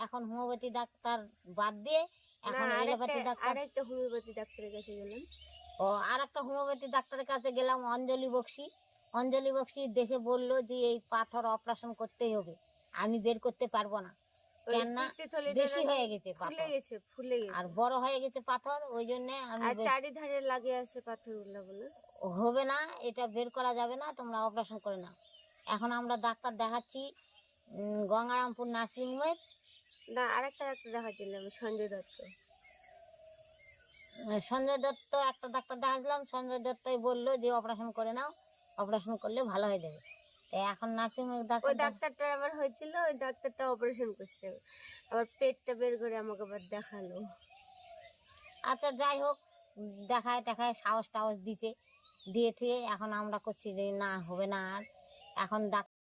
এখন homeopathy doctor বাদ দিয়ে এখন আরেকটা- ডাক্তার আরেকটা হোমিওপ্যাথি ডাক্তারের কাছে গেলাম। ও আর একটা হোমিওপ্যাথি ডাক্তারের কাছে গেলাম অঞ্জলি বক্সি। অঞ্জলি বক্সি দেখে বলল যে এই পাথর অপারেশন করতেই হবে। আমি বের করতে পারব না। কেননা বেশি হয়ে গেছে ফুলে গেছে ফুলে গেছে। আর বড় হয়ে গেছে পাথর ওই জন্য আমি আর চারিধারে লাগে আছে পাথরগুলো বলে। হবে না এটা বের করা যাবে না তোমরা অপারেশন করে নাও। এখন আমরা ডাক্তার দেখাচ্ছি গঙ্গারামপুর নার্সিংহোমে না আরেকটা ডাক্তার দেখাচ্ছিলাম সঞ্জয় দত্ত। সঞ্জয় দত্ত একটা ডাক্তার দেখাচ্ছিলাম সঞ্জয় দত্তই বলল যে অপারেশন করে নাও অপারেশন করলে ভালো হয়ে যাবে। এখন ওই ডাক্তার দেখ- ডাক্তারটা আবার হয়েছিল ওই ডাক্তারটা অপারেশন করছে। আবার পেটটা বের করে আমাকে আবার দেখাল। আচ্ছা যাই হোক দেখায় দেখায় সাহস টাহস দিতে দিয়ে ঠিয়ে এখন আমরা করছি যে না হবে না আর। এখন ডাক্তার